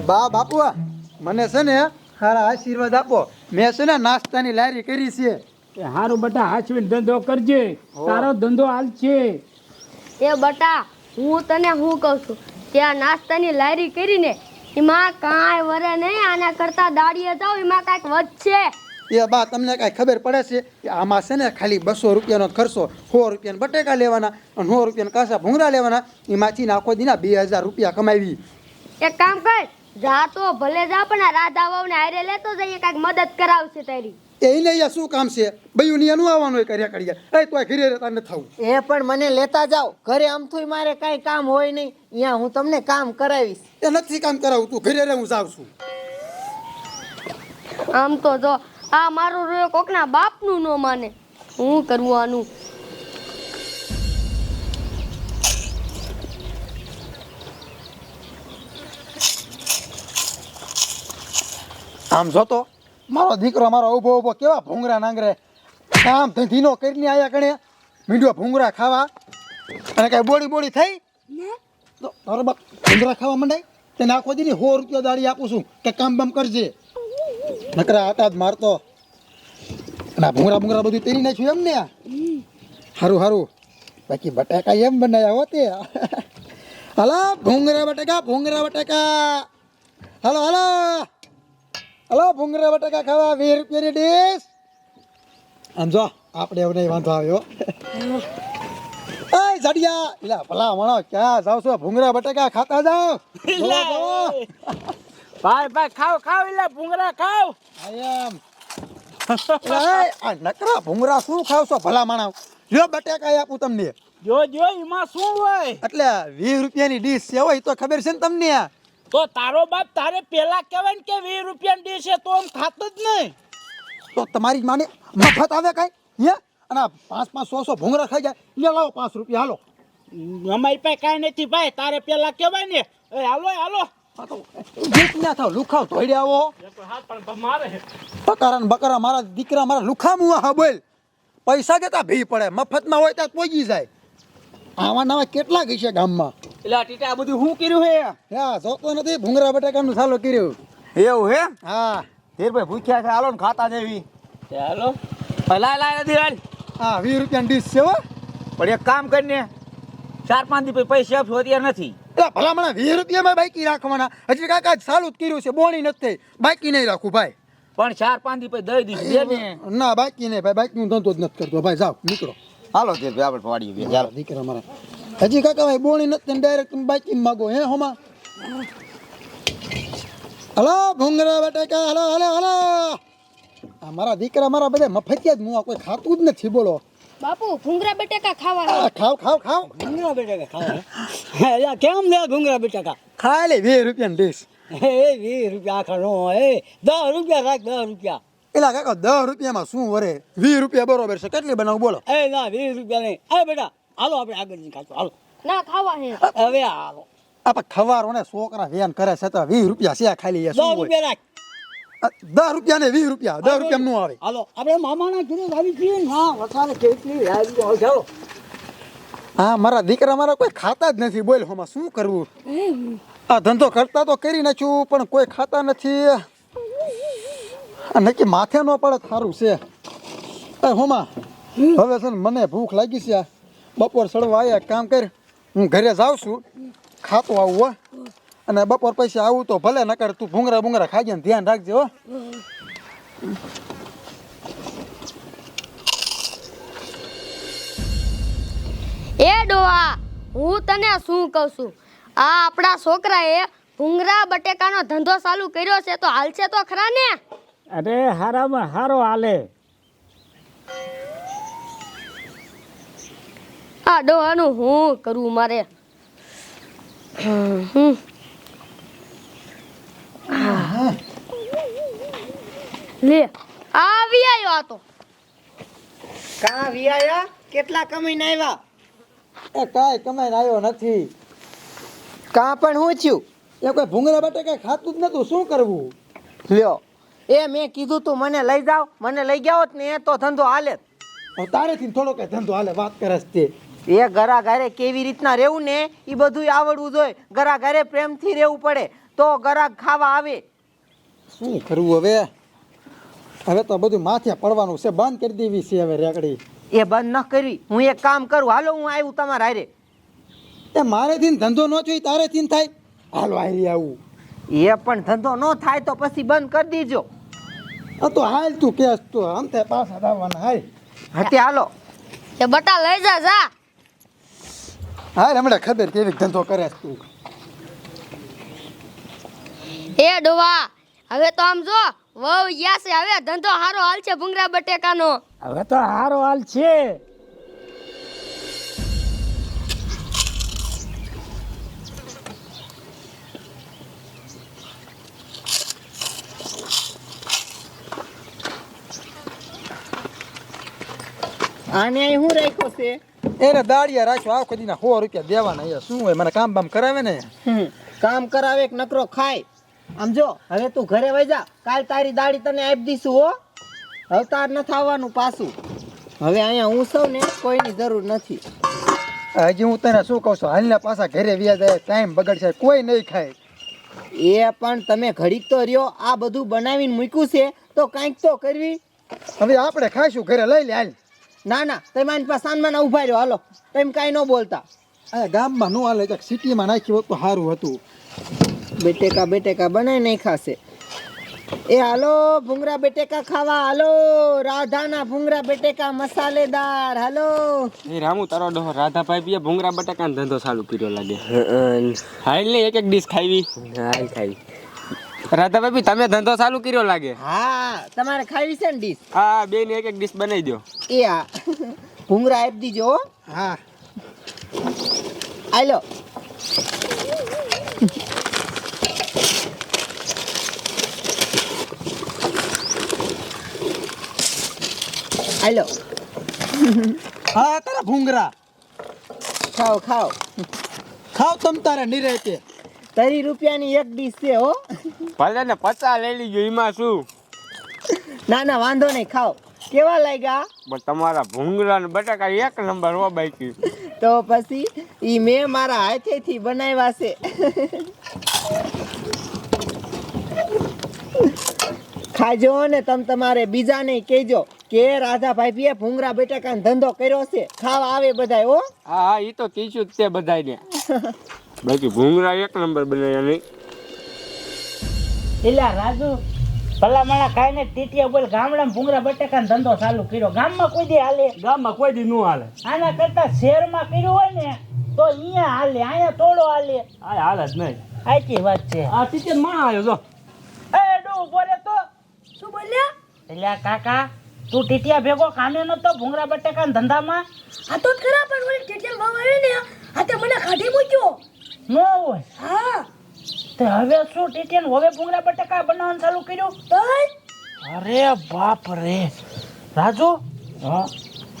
એ બા બાપુ મને છે ને સારા આશીર્વાદ આપો. મેં છે ને નાસ્તાની લારી કરી છે. એ હારું બટા હાચવીને ધંધો કરજે. તારો ધંધો હાલ છે. એ બટા હું તને હું કહું છું? ત્યાં નાસ્તાની લારી કરીને એમાં કાંઈ વરે નહીં આના કરતા દાડીએ જાવ એમાં કાંઈક વધશે. એ બા તમને કાંઈ ખબર પડે છે કે આમાં છે ને ખાલી બસો રૂપિયાનો ખર્ચો. સો રૂપિયાના બટેકા લેવાના અને સો રૂપિયાના કાસા ભૂંગળા લેવાના. એમાંથી નાખો દીના બે હજાર રૂપિયા કમાવી. એક કામ કર જા તો ભલે જા પણ આ રાધા વહુને હારે લેતો જઈએ કાંઈક મદદ કરાવશે તારી. એ એને અહીંયા શું કામ છે? ભાઈ ની એનું આવવાનું કર્યા કર્યા. એ તો ઘરે રહેતા ન થવું એ પણ મને લેતા જાઓ. ઘરે આમથું મારે કાંઈ કામ હોય નહીં. અહીંયા હું તમને કામ કરાવીશ. એ નથી કામ કરાવું તું ઘરે રહે હું જાઉં છું. આમ તો જો આ મારું રોયો કોકના બાપનું ન માને. હું કરવું આમ જોતો? મારો દીકરો મારો ઊભો ઊભો કેવા ભૂંગરા નાંગરે? કામ ધંધીનો કરીને આયા કણે મીંડો ભૂંગરા ખાવા? અને કાંઈ બોડી બોડી થઈ? તો તારો બાપ ભૂંગરા ખાવા માંડાય તેને આખો દીની સો રૂપિયા દાડી આપું છું કે કામ બામ કરજે. નકરા આટા જ મારતો. અને આ ભૂંગરા ભૂંગરા બધું તેરી નાખ્યું એમ ને સારું સારું બાકી બટાકા એમ બનાવ્યા હો તે. હલો ભૂંગરા બટાકા ભૂંગરા બટાકા. Hello hello. હલો ભૂંગરા બટાકા ખાવા વીસ રૂપિયાની ડીશ. આમ જો આપણે એવું નહીં વાંધો આવ્યો. એ જડિયા એલા ભલા મણો ક્યાં જાવ છો? ભૂંગરા બટાકા ખાતા જાઓ. ભાઈ ભાઈ ખાવ ખાવ એટલે ભૂંગળા ખાવ. એલા, એ, આ નકરા ભૂંગરા શું ખાવ છો ભલા માણસ જો બટાકા આપું તમને. જો જો એમાં શું હોય? એટલે વીસ રૂપિયાની ડીશ છે હોય તો ખબર છે ને તમને. તો તારો બાપ તારે પેલા કહેવાય ને કે વીસ રૂપિયા ડીશ છે તો આમ ખાતો જ નહીં. તો તમારી માને મફત આવે કાંઈ? હે? અને પાંચ પાંચ સો સો ભૂંગરા ખાઈ જાય. લે લાવો પાંચ રૂપિયા હાલો. અમારી પાસે કાંઈ નથી ભાઈ તારે પેલા કહેવાય ને. એ હાલો હાલો. ના થાવ લુખાવ ધોઈ આવો. બકરા બકરા મારા દીકરા મારા લુખામું હા બોલ. પૈસા કેતા ભી પડે મફતમાં હોય ત્યાં પહોંચી જાય. આવા નવા કેટલા ગઈ છે ગામમાં? એટલે આ ટીટા આ બધું શું કર્યું હે? હા જોતો નથી ભૂંગરા બટાકાનું સાલો કર્યું. એવું હે? હા. ધીરભાઈ ભૂખ્યા છે હાલો ને ખાતા જેવી હાલો. લાય લાય નથી હાલ. હા વીસ રૂપિયાની ડીશ છે હો. પણ એક કામ કરીને ચાર પાંચ દી પછી પૈસા આપશો અત્યારે નથી. એટલે ભલા વીસ રૂપિયામાં બાકી રાખવાના. હજી કાકા સારું જ કર્યું છે બોણી નથી. બાકી નહીં રાખું ભાઈ. પણ ચાર પાંચ દી પછી દઈ દીધું ને. ના બાકી નહીં ભાઈ બાકી હું ધંધો જ નથી કરતો. ભાઈ જાઓ નીકળો. હાલો તે આપણે પાડીએ બે. ચાલો દીકરા મારા. હજી કાકા ભાઈ બોણી નથી ડાયરેક્ટ તમે બાકી માગો હે હોમાં હલો ભૂંગરા બટાકા હલો હલો હલો. આ મારા દીકરા મારા બધા મફતિયા જ મુવા કોઈ ખાતું જ નથી બોલો. બાપુ ભૂંગરા બટેકા ખાવા ખાવ ખાવ ખાવ. ભૂંગરા બટાકા ખાવા યા કેમ લે ઘૂંગરા બટાકા? ખાલી લે 20 રૂપિયા ને ડીશ. એ 20 રૂપિયા આખા નો એ દસ રૂપિયા રાખ 10 રૂપિયા. એલા કાકા દસ રૂપિયામાં શું વરે? વીસ રૂપિયા બરોબર છે. કેટલી બનાવું બોલો? એ ના વીસ રૂપિયા નહીં. એ બેટા હાલો આપણે આગળ ખાશું હાલો. ના ખાવા હે. હવે હાલો. આપણે ખવારો ને છોકરા વેન કરે છે તો વીસ રૂપિયા છે ખાલી દસ રૂપિયા રાખ. દસ રૂપિયા ને વીસ રૂપિયા દસ રૂપિયા નું આવે. હાલો આપણે મામાના ઘરે આવી છીએ ના. હા કેટલી વ્યાજ ચાલો હા મારા દીકરા મારા કોઈ ખાતા જ નથી બોલ હોમાં શું કરવું? આ ધંધો કરતા તો કરી નાખ્યું પણ કોઈ ખાતા નથી. નક્કી માથે ન પડે સારું છે. એ હોમાં હવે છે ને મને ભૂખ લાગી છે. બપોર સડવા આવ્યા કામ કર. હું ઘરે જાઉં છું. ખાતું આવું હો. અને બપોર પછી આવું તો ભલે નકર તું ભૂંગરા ભૂંગરા ખાજે ને ધ્યાન રાખજે હો. એ ડોહા હું તને શું કહું છું? આ આપણા છોકરાએ ભૂંગરા બટેકાનો ધંધો ચાલુ કર્યો છે તો હાલશે તો ખરા ને? અરે હારામાં હારો હાલે. આ ડોહાનું હું કરવું મારે. લે આવી આવ્યો આ તો. કાં વિયાયા કેટલા કમાઈને આવ્યા એ કાંઈ કમાઈને આવ્યો નથી. કાં પણ હું થયું? એ કોઈ ભૂંગરા બટાકા ખાતું જ નતું શું કરવું? લ્યો. એ મેં કીધું તું મને લઈ જાઓ. મને લઈ ગયા હોત ને એ તો ધંધો હાલે. તારેથી થોડો કઈ ધંધો હાલે વાત કરે છે તે. એ ઘરા ઘરે કેવી રીતના રહેવું ને એ બધું આવડવું જોઈએ. ઘરા ઘરે પ્રેમથી રહેવું પડે. તો ગરાક ખાવા આવે. શું કરવું હવે? હવે તો બધું માથે પડવાનું છે બંધ કરી દેવી છે હવે રેકડી. એ બંધ ન કરવી હું એક કામ કરું. હાલો હું આવ્યું તમારા હારે. એ મારેથી ધંધો ન જોઈ તારેથી થાય. હાલો હારી આવું. એ પણ ધંધો ન થાય તો પછી બંધ કરી દીજો. આ તો હાલ તું કે તો આમ તે પાસ આવવાના હાલ. હતે હાલો. એ બટા લઈ જા જા. હાલ હમણાં ખબર કેવી ધંધો કરે તું. એ ડોવા હવે તો આમ જો વહુ ગયા છે હવે ધંધો હારો હાલ છે ભૂંગરા બટેકાનો. હવે તો હારો હાલ છે. આને અહીં હું રાખ્યો છે? એને દાડિયા રાખ્યો આખો દીના સો રૂપિયા દેવાના અહીંયા. શું હોય? મને કામ બામ કરાવે ને? કામ કરાવે એક નકરો ખાય. આમ જો હવે તું ઘરે વઈ જા. કાલ તારી દાડી તને આપી દઈશું હો. હવે તાર નથી આવવાનું પાછું. હવે અહીંયા હું સૌ ને કોઈની જરૂર નથી. હજી હું તને શું કહું છું? હાલના પાછા ઘરે વ્યાજ આવે ટાઈમ બગડશે કોઈ નહીં ખાય. એ પણ તમે ઘડીક તો રહ્યો આ બધું બનાવીને મૂક્યું છે તો કાંઈક તો કરવી. હવે આપણે ખાઈશું ઘરે લઈ લે હાલ. ના ના તમે મારી પાસે ના ઊભા રહ્યો. હાલો તમે કાંઈ ન બોલતા. અરે ગામમાં નો હાલે ક્યાંક સિટીમાં નાખ્યું હોત તો સારું હતું. બેટેકા બેટેકા બનાવી નહીં ખાશે એ હાલો ભૂંગરા બેટેકા ખાવા હાલો રાધાના ભૂંગરા બેટેકા મસાલેદાર હાલો. એ રામુ તારો ડોહો રાધાભાઈ બી ભૂંગરા બટાકાનો ધંધો ચાલુ કર્યો લાગે. હાલ ને એક એક ડીશ ખાવી હાલ ખાવી રાધાભાઈ બી તમે ધંધો ચાલુ કર્યો લાગે. હા તમારે ખાવી છે ને ડીશ હા બે ને એક એક ડીશ બનાવી દો એ હા ભૂંગરા આપી દીજો હો. હા. હાલો હાલો હા તારા ભૂંગરા ખાઓ ખાઓ. ખાઓ તમ તારે નિરેતે તરી રૂપિયાની એક ડીશ છે હો. ભલે ને પચાસ લઈ લીજો એમાં શું? ના ના વાંધો નહીં ખાઓ. કેવા લાગ્યા? પણ તમારા ભૂંગળા ને બટાકા એક નંબર હો બાઈકી તો પછી ઈ મેં મારા હાથેથી બનાવ્યા છે. ખાજો ને તમે તમારે બીજાને કહેજો કે રાધાભાઈ ભીએ ભૂંગરા બટાકાનો ધંધો કર્યો છે. ખાવા આવે બધાય હો. હા હા એ તો કીધું જ તે બધાને બાકી ભૂંગરા એક નંબર બનાવ્યા નહીં. એલા રાજુ ભલા માણા ખાઈને ટીટિયા બોલ ગામડામાં ભૂંગરા બટેકા ધંધો ચાલુ કર્યો. ગામમાં કોઈ દી હાલે? ગામમાં કોઈ દી નું હાલે. આના કરતા શહેરમાં કર્યું હોય ને તો અહીંયા હાલે અહીંયા થોડો હાલે. આ હાલે જ નહીં. સાચી વાત છે. આ ટીચરમાં આવ્યો જો. એ ડુ બોલે તો? શું બોલ્યા? એટલે કાકા તું ટીટિયા ભેગો કામે નતો ભૂંગરા બટેકા ધંધામાં? આ તો ખરા પણ ઓલી ટેટલ ભાવ આવે ને આ તે મને કાઢી મૂક્યો ન હોય હા તે હવે શું ટીટીન હવે ભૂંગળા બટાકા બનાવવાનું ચાલુ કર્યું? અરે બાપ રે. રાજુ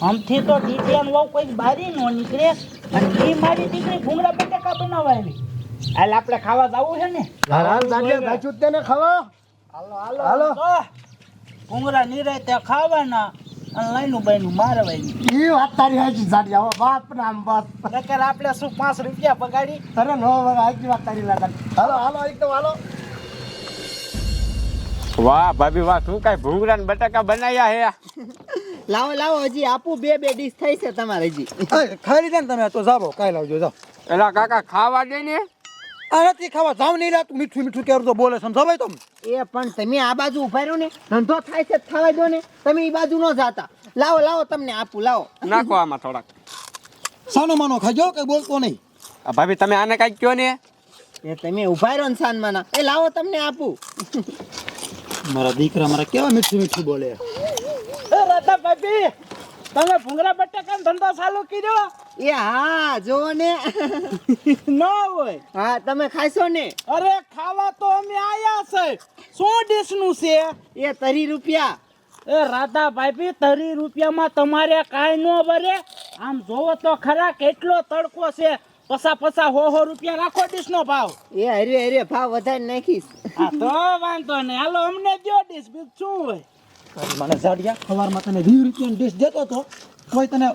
આમથી તો ટીટીન વાવ કોઈ બારી નો નીકળે અને એ મારી દીકરી ભૂંગળા બટાકા બનાવવા આવી. હાલ આપણે ખાવા જવું છે ને? હાલો હાલો હાલો ભૂંગરા નિરાય ત્યાં ખાવાના. અને લાઈનું બાઈનું ભાઈ એ વાત તારી હાજી જાડી. આવો બાપ નામ બાપ. નકર આપણે શું પાંચ રૂપિયા બગાડી અરે નો હાજી વાત તારી લાગે હાલો હાલો એકદમ હાલો. વાહ ભાભી વાહ શું કાંઈ ભૂંગળા ને બટાકા બનાવ્યા હે? લાવો લાવો હજી આપું બે બે ડીશ થઈ છે તમારે હજી. ખાઈ લીધા ને તમે તો જાવો કાંઈ લાવજો જાઓ. એલા કાકા ખાવા દે ને. આ નથી ખાવા જાવ નહીં રાત મીઠું મીઠું કેરું તો બોલે સમજો ભાઈ તમે એ પણ તમે આ બાજુ ઊભા રહ્યો ને ધંધો થાય છે તો થવા દો ને તમે એ બાજુ ન જાતા. લાવો લાવો તમને આપું લાવો. નાખો આમાં થોડાક. સાનો માનો ખાજો કે બોલતો નહીં. આ ભાભી તમે આને કાંઈક કયો ને? એ તમે ઊભા રહ્યો ને સાનમાના એ લાવો તમને આપું. મારા દીકરા મારા કેવા મીઠું મીઠું બોલે? એ રાધા ભાભી તમે ભૂંગરા બટાકાનો ધંધો ચાલુ કર્યો? એ હા જો ને. ન હોય. હા તમે ખાશો ને? અરે ખાવા તો અમે આયા છે. શું ડીશનું છે. એ તરી રૂપિયા. એ રાધા ભાઈ તરી રૂપિયામાં તમારે કાંઈ ન ભરે આમ જોવો તો ખરા કેટલો તડકો છે. પસા પસા હો હો રૂપિયા રાખો ડીશનો ભાવ. એ હરે હરે ભાવ વધારે નાખીશ. હા તો વાંધો નહીં. હાલો અમને દો ડીશ. બીજું શું હોય? મને ઝાડિયા સવારમાં તને વીસ રૂપિયાની ડીશ દેતો હતો કોઈ તને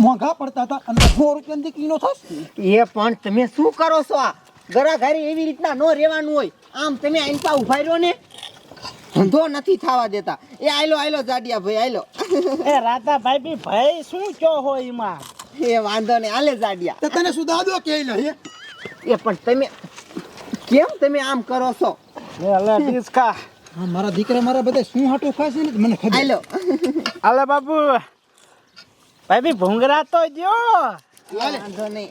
મોંઘા પડતા હતા અને સો રૂપિયાની દીકરી નો થસ એ પણ તમે શું કરો છો આ? ઘરા ઘરી એવી રીતના ન રહેવાનું હોય. આમ તમે આઈનપા ઊભા રહ્યો ને? ધંધો નથી થવા દેતા. એ આયલો આયલો જાડિયા ભાઈ આયલો. એ રાધા ભાઈ ભાઈ શું કયો હોય એમાં? એ વાંધો નહીં આલે જાડિયા. તો તને શું દાદો કે લો એ પણ તમે કેમ તમે આમ કરો છો? એ લે ડિસ્કા. હા મારા દીકરા મારા બધા શું હાટું ખાશે ને મને ખબર. હાલો. અલે બાબુ ભાઈ ભૂંગરા તો જો. વાંધો નહીં.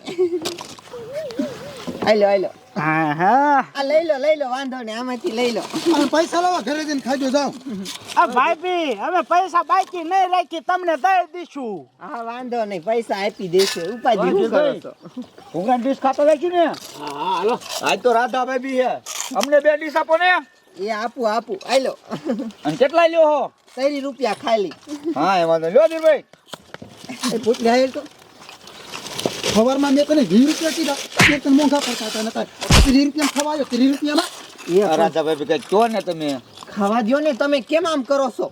હાલો હાલો. હા હા. આ લઈ લો લઈ લો વાંધો નહીં આમાંથી લઈ લો. પૈસા લાવો ઘરે જઈને ખાજો જાઓ. આ ભાઈ અમે પૈસા બાકી નહીં રાખી તમને દઈ દઈશું. હા વાંધો નહીં પૈસા આપી દેશે ઉપાધિ શું કરો છો? ભૂંગરા ડીશ ખાતો રાખ્યું ને? હા હા હાલો. આજ તો રાધાભાઈ બી છે. અમને બે ડીશ આપો ને. એ આપું આપું. આયલો. અને કેટલા લ્યો હો? ત્રીસ રૂપિયા ખાલી. હા એ વાંધો. લ્યો ધીરભાઈ. એ પૂછ લે તો. સવારમાં મેં તને વીસ રૂપિયા કીધા. તે તને મોંઘા પડતા હતા નતા ત્રીસ રૂપિયા ખવાયો ત્રીસ રૂપિયામાં? એ બી કઈ કહો ને તમે. ખાવા દ્યો ને તમે કેમ આમ કરો છો?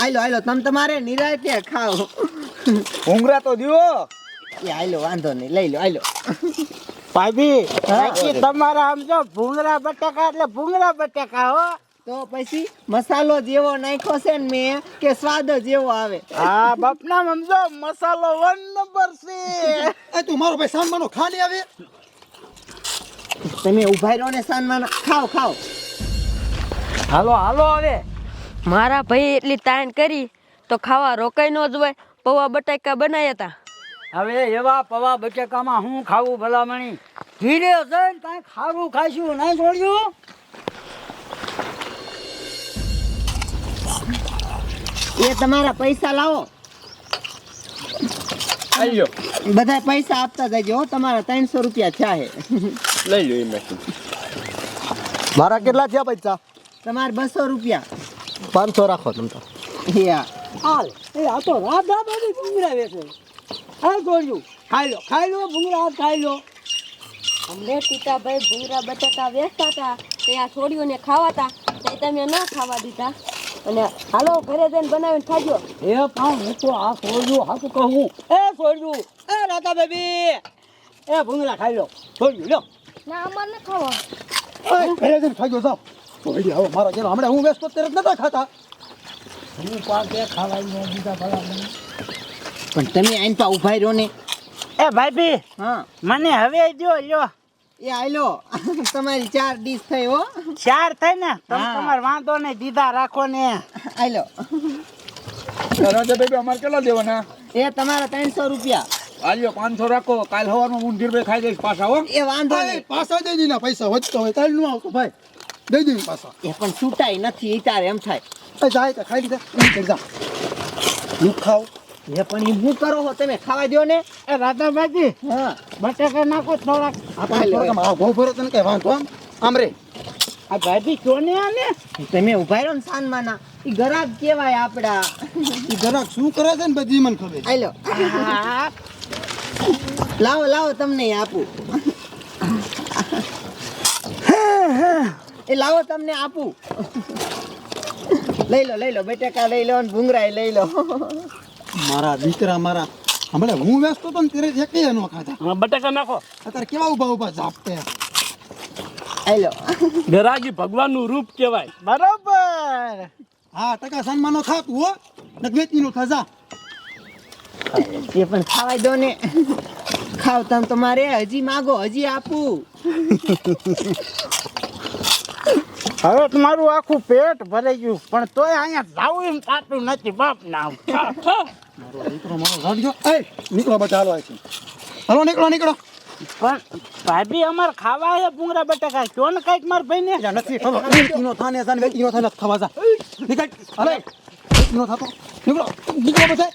આઈ લો આઈ લો તમે તમારે નિરાયતે ખાઓ? ઉંગરા તો દ્યો. એ આયલો વાંધો નહીં. લઈ લો આયલો. ભાઈ બાકી તમારા આમ જો ભૂંગરા બટાકા એટલે ભૂંગરા બટાકા હો. તો પછી મસાલો જેવો નાખ્યો છે ને મેં કે સ્વાદ જેવો આવે. હા બાપના સમજો મસાલો વન નંબર છે. એ તું મારો ભાઈ સામાનો ખાલી આવે. તમે ઊભા રહ્યો ને સાનમાં ખાઓ ખાઓ. હાલો હાલો હવે. મારા ભાઈ એટલી તાણ કરી તો ખાવા રોકાઈ ન જ હોય. પૌવા બટાકા બનાવ્યા હતા. હવે એવા પવા બટેકામાં હું ખાવું ભલામણી? ધીરે જઈને કાંઈ ખારું ખાઈશું નહીં છોડ્યું? એ તમારા પૈસા લાવો. આલ્યો બધા પૈસા આપતા જજો હો તમારા ત્રણસો રૂપિયા થયા હે લઈ લો એમ. મારા કેટલા થયા પૈસા? તમારે બસો રૂપિયા. પાંચસો રાખો તમ તો. હાલ એ આ તો રાધાભાઈ ભૂંગરા વેચે હા છોડ્યું ખાઈ લો ખાઈ લો ભૂંગળા હાથ ખાઈ લો. અમને પિતાભાઈ ભૂંગળા બટાકા વેચતા હતા તે આ છોડીઓને ખાવાતા તે તમે ન ખાવા દીધા. અને હાલો ઘરે જઈને બનાવીને ખાજો. એ પણ હું તો આ છોડ્યું હાથ કહું એ છોડ્યું. એ રાધાભાઈ એ ભૂંગળા ખાઈ લો. છોડ્યું લો ના અમારે ન ખાવા. ઘરે જઈને ખાજો જાઓ. ઓય હવે મારા ઘરે હમણાં હું વેચતો ત્યારે નતા ખાતા. હું પાકે ખાવા ન દીધા ભલા પણ તમે આઈને પા ઊભા રહ્યો ને. એ ભાઈ હા. મને હવે જો લ્યો. એ આયલો. તમારી ચાર ડીશ થઈ હો. ચાર થઈ ને? તમે. તમારે વાંધો નહીં દીધા રાખો ને. આયલો. રાધાભાઈ અમારે કેટલા દેવાના? એ તમારા ત્રણસો રૂપિયા. આલ્યો પાંચસો રાખો. કાલ સવારમાં હું ધીરભાઈ ખાઈ જઈશ પાછા હો. એ વાંધો નહીં. પાછા દઈ દીના પૈસા વધતો હોય કાલનું આવતો ભાઈ. દઈ દઈ પાછા. એ પણ છૂટાય નથી તારે એમ થાય. જાય તો ખાઈ લીધા. એમ જા. નું ખાવ એ પણ એ હું કરો હો તમે ખાવા દ્યો ને. એ રાધાભાઈ હા. બટાકા નાખો થોડાક. આપણે આઘો ભરો તને કઈ વાંધો આમ? આમ રે. આ ભાઈ કયો ને આને? તમે ઊભા રહ્યો ને સાનમાં ના એ ગરાક કેવાય આપડા. એ ગરાક શું કરે છે ને બધી મને ખબર. આયલો હા. લાવો લાવો તમને આપું. એ લાવો તમને આપું. લઈ લો લઈ લો બટાકા લઈ લો અને ભૂંગરાય લઈ લો. મારા દીકરા મારા. હમણાં હું વેચતો તો ને ત્યારે કઈ નો ખાતા બટાકા નાખો. અત્યારે કેવા ઊભા ઊભા જાપતે હેલો ગરાગી ભગવાનનું રૂપ કહેવાય. બરાબર. હા ટકા સન્માનો ખાતું હો. ને વેચી નો ખાજા. એ પણ ખાવાય દો ને. ખાવ તમ તમારે હજી માગો હજી આપું. હવે તમારું આખું પેટ ભરાઈ ગયું પણ તોય અહીંયા જાવું એમ થતું નથી બાપ ના દીકરો મારો એ નીકળો બધા હાલો અહીંથી હાલો નીકળો નીકળો. પણ ભાભી અમાર ખાવા છે ભૂંગરા બટાકા. કયો ને કંઈક માર ભાઈ ને નથી ખબર વેચી નો થાને જાને વેકીનો થાને ખવા જા. નીકળ હાલે. વેચી નો થાતો. નીકળો. નીકળો બધા.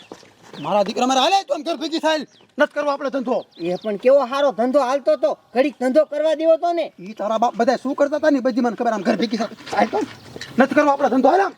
મારા દીકરા મારા હાલે તો ઘર ભેગી થાય. નત કરવો આપણે ધંધો. એ પણ કેવો સારો ધંધો હાલતો તો. ઘડીક ધંધો કરવા દેવો તો ને. ઈ તારા બાપ બધા શું કરતા હતા ને બધી મને ખબર આમ ઘર ભેગી થાય. તો નત કરવો આપણે ધંધો હાલ આમ.